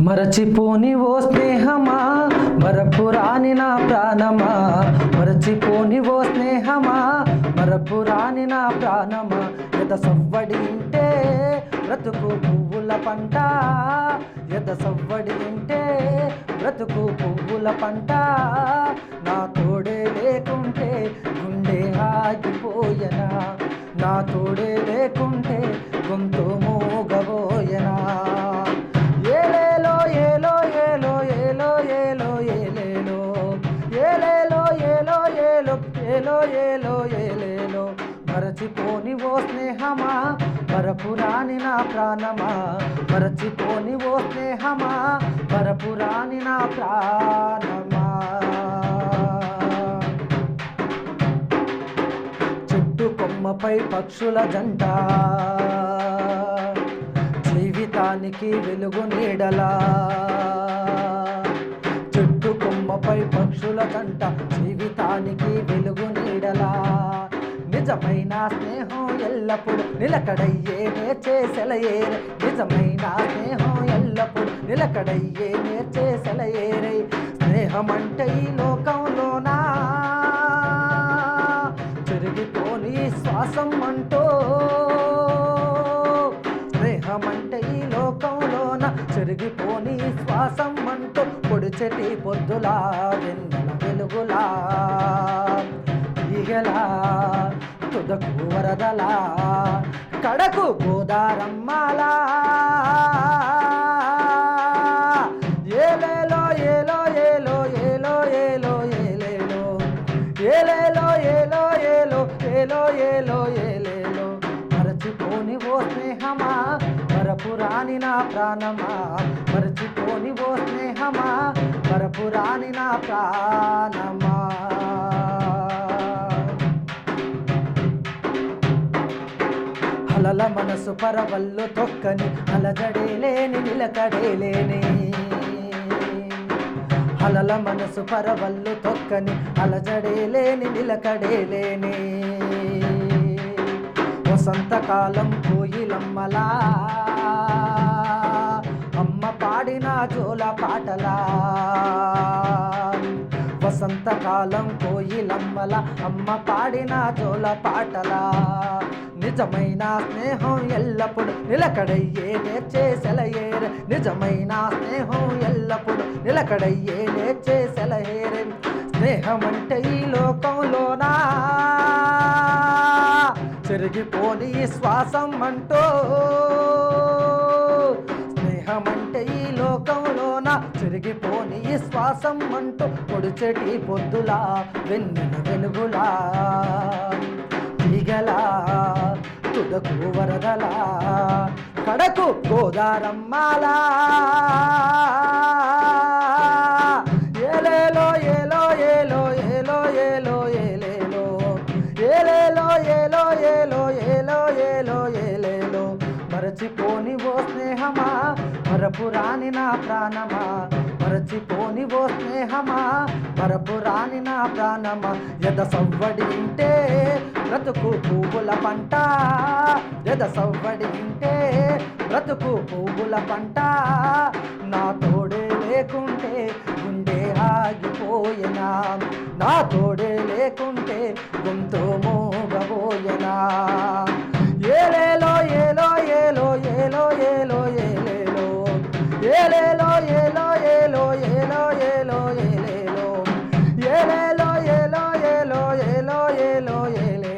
మరచిపోని ఓ స్నేహమా? మరపురాని నా ప్రాణమా? మరచిపోని ఓ స్నేహమా? మరపురాని నా ప్రాణమా? ఎద సవ్వడింటే బ్రతుకు పువ్వుల పంట. ఎద సవ్వడింటే బ్రతుకు పువ్వుల పంట. నా తోడే లేకుంటే గుండె ఆగిపోయనా? నా తోడే లేకుంటే గొంతు మరచిపోని ఓ స్నేహమా? మరపురాని నా ప్రాణమా? మరచిపోని ఓ స్నేహమా? మరపురాని నా ప్రాణమా? చెట్టు కొమ్మపై పక్షుల జంట. జీవితానికి వెలుగు నీడలా. చెట్టు కొమ్మపై పక్షుల జంట. జీవితానికి వెలుగు నీడలా. నిజమైన స్నేహం ఎల్లప్పుడు నిలకడయ్యే నేర్చే సెలయేరే నిజమైన స్నేహం ఎల్లప్పుడు నిలకడయ్యే నేర్చే సెలయేరే స్నేహం అంటే ఈ లోకంలోనా? చెరిగిపోని శ్వాసం అంటూ స్నేహమంటే ఈ లోకంలోన? చెరిగిపోని శ్వాసం అంటూ పొడిచెటి పొద్దులా వెన్నెల వెలుగులా ఈగలా తుదకు వరదలా కడకు గోదారమ్మలా? ఏలేలో ఏలో ఏలో ఏలో ఏలో ఏలేలో? ఏలేలో ఏలో ఏలో ఏలో ఏలో ఏలేలో? మరచిపోని ఓ స్నేహమా? మరపురాని నా ప్రాణమా? మరచిపోని ఓ స్నేహమా? మరపురాని నా ప్రాణమా? అలల మనసు పరవల్లు తొక్కని అలజడేలేని నిలకడేలేని అలల మనసు పరవల్లు తొక్కని అలజడేలేని నిలకడేలేని వసంతకాలం కోయిలమ్మలా అమ్మ పాడిన జోల పాటలా. వసంతకాలం కోయిలమ్మల అమ్మ పాడిన జోల పాటలా. నిజమైన స్నేహం ఎల్లప్పుడు నిలకడయ్యే నేర్చే సెలయేరే. నిజమైన స్నేహం ఎల్లప్పుడు నిలకడయ్యే నేర్చే సెలయేరే. స్నేహం అంటే ఈ లోకంలోనా? చెరిగిపోని ఈ శ్వాసం అంటూ స్నేహం అంటే ఈ లోకంలోన? చెరిగిపోని ఈ శ్వాసం అంటూ పొడిచెటి పొద్దులా వెన్నెల వెలుగులా తీగలా తుదకు వరదలా కడకు గోదారమ్మాలా. ఏలేలో ఏలో ఏలో ఏలో ఏలో ఏలేలో. ఏలేలో ఏలో ఏలో ఏలో ఏలో ఏలేలో. మరచిపోని ఓ స్నేహమా మరపురాని నా ప్రాణమా. మరచిపోని ఓ స్నేహమా? మరపురాని నా ప్రాణమా? ఎద సవ్వడి ఇంటే బ్రతుకు పువ్వుల పంట. ఎద సవ్వడి ఇంటే బ్రతుకు పువ్వుల పంట. నా తోడే లేకుంటే గుండె ఆగిపోయినా? నా తోడే లేకుంటే గుంతో మోగబోయనా? ఏలేలో ఏలో ఏలో ఏలో ఏలో ఏలేలో? ఏలే ఏలో ఏలో